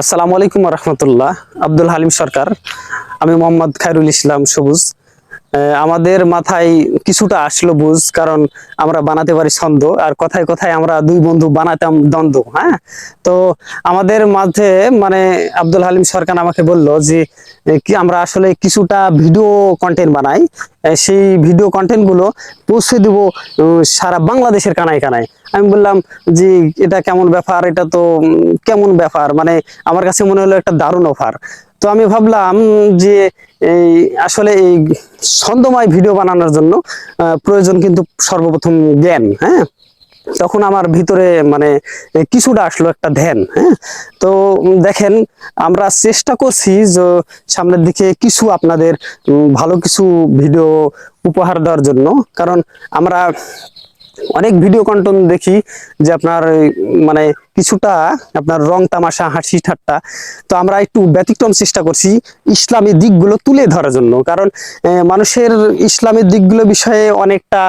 আসসালামু আলাইকুম রহমতুল্লাহ। আব্দুল হালিম সরকার আমি মোহাম্মদ খায়রুল ইসলাম সবুজ। আমাদের মাথায় কিছুটা আসলো বুঝ, কারণ আমরা বানাতে পারি ছন্দ, আর কথায় কথায় আমরা দুই বন্ধু বানাতাম দ্বন্দ্ব হ্যাঁ? তো আমাদের মাঝে মানে আব্দুল হালিম সরকার আমাকে বলল যে কি আমরা আসলে কিছুটা ভিডিও কন্টেন্ট বানাই সেই ভিডিও কন্টেন্টগুলো পৌঁছে দেব সারা বাংলাদেশের কানায় কানায়। আমি বললাম যে, এটা কেমন ব্যাপার? এটা তো কেমন ব্যাপার? মানে আমার কাছে মনে হলো একটা দারুণ অফার। তো আমি ভাবলাম যে এই আসলে এই ছন্দময় ভিডিও বানানোর জন্য প্রয়োজন কিন্তু সর্বপ্রথম জ্ঞান হ্যাঁ? তখন আমার ভিতরে মানে কিছুটা আসলো একটা ধ্যান হ্যাঁ? তো দেখেন, আমরা চেষ্টা করছি যে সামনের দিকে কিছু আপনাদের ভালো কিছু ভিডিও উপহার দেওয়ার জন্য। কারণ আমরা অনেক ভিডিও কন্টেন্ট দেখি যে আপনার মানে কিছুটা আপনার রং তামাশা, হাসি ঠাট্টা। তো আমরা একটু ব্যতিক্রম চেষ্টা করছি ইসলামী দিকগুলো তুলে ধরার জন্য। কারণ মানুষের ইসলামের দিকগুলো বিষয়ে অনেকটা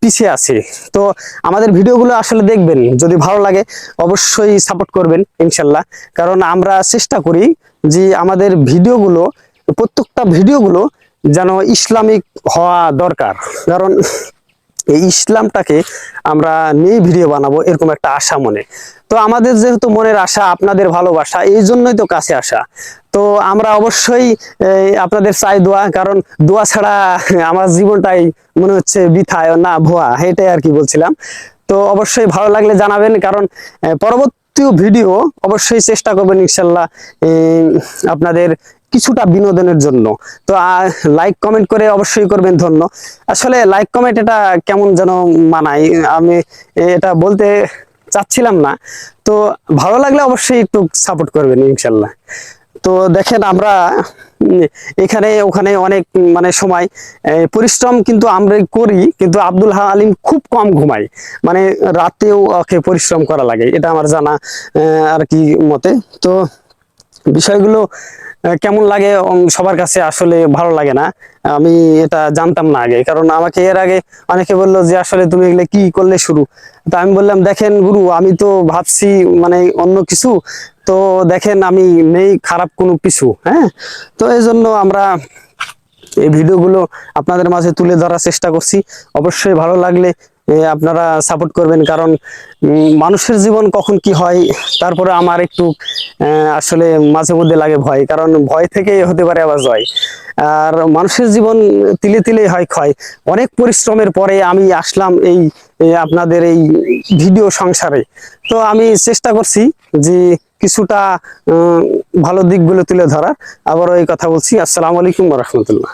পিছিয়ে আছে। তো আমাদের ভিডিওগুলো আসলে দেখবেন। যদি ভালো লাগে, অবশ্যই সাপোর্ট করবেন, ইনশাল্লাহ। কারণ আমরা চেষ্টা করি যে আমাদের ভিডিওগুলো, প্রত্যেকটা ভিডিওগুলো যেন ইসলামিক হওয়া দরকার। কারণ এই ইসলামটাকে আমরা নিয়ে ভিডিও বানাবো এরকম একটা আশা মনে। তো আমাদের যেহেতু মনের আশা, আপনাদের ভালোবাসা, এই জন্যই তো কাছে আসা। তো আমরা অবশ্যই আপনাদের চাই দোয়া, কারণ দোয়া ছাড়া আমার জীবনটাই মনে হচ্ছে বিথায়, না ভুয়া, এটাই আর কি বলছিলাম। তো অবশ্যই ভালো লাগলে জানাবেন, কারণ পরবর্তী ভিডিও অবশ্যই চেষ্টা করবেন, ইনশাল্লাহ আপনাদের কিছুটা বিনোদনের জন্য। তো লাইক কমেন্ট করে অবশ্যই করবেন ধন্য। আসলে লাইক কমেন্ট এটা কেমন যেন মানাই আমি এটা বলতে চাচ্ছিলাম না। তো, ভালো লাগলে অবশ্যই একটু সাপোর্ট করবেন ইনশাল্লাহ। তো, দেখেন আমরা এখানে, ওখানে অনেক মানে সময় পরিশ্রম কিন্তু আমরা করি, কিন্তু আব্দুল হালিম খুব কম ঘুমায়। মানে রাতেও ওকে পরিশ্রম করা লাগে, এটা আমার জানা আর কি মতে। তো, বিষয়গুলো কেমন লাগে সবার কাছে আসলে ভালো লাগে না? আমি এটা জানতাম না আগে। কারণ আমাকে এর আগে অনেকে বলল যে, আসলে তুমি এগুলো কি করলে শুরু? তো আমি বললাম, দেখেন গুরু, আমি তো ভাবছি মানে অন্য কিছু। তো দেখেন, আমি নেই খারাপ কোনো কিছু হ্যাঁ? তো এই জন্য আমরা এই ভিডিওগুলো আপনাদের মাঝে তুলে ধরার চেষ্টা করছি। অবশ্যই ভালো লাগলে আপনারা সাপোর্ট করবেন, কারণ মানুষের জীবন কখন কি হয়, তারপরে আমার একটু আসলে মাঝে মধ্যে লাগে ভয়, কারণ ভয় থেকে হতে পারে আবার জয়। আর মানুষের জীবন তিলে তিলে হয় ক্ষয়। অনেক পরিশ্রমের পরে আমি আসলাম এই আপনাদের এই ভিডিও সংসারে। তো আমি চেষ্টা করছি যে কিছুটা ভালো দিকগুলো তুলে ধরার। আবারও এই কথা বলছি। আসসালামু আলাইকুম রহমতুল্লাহ।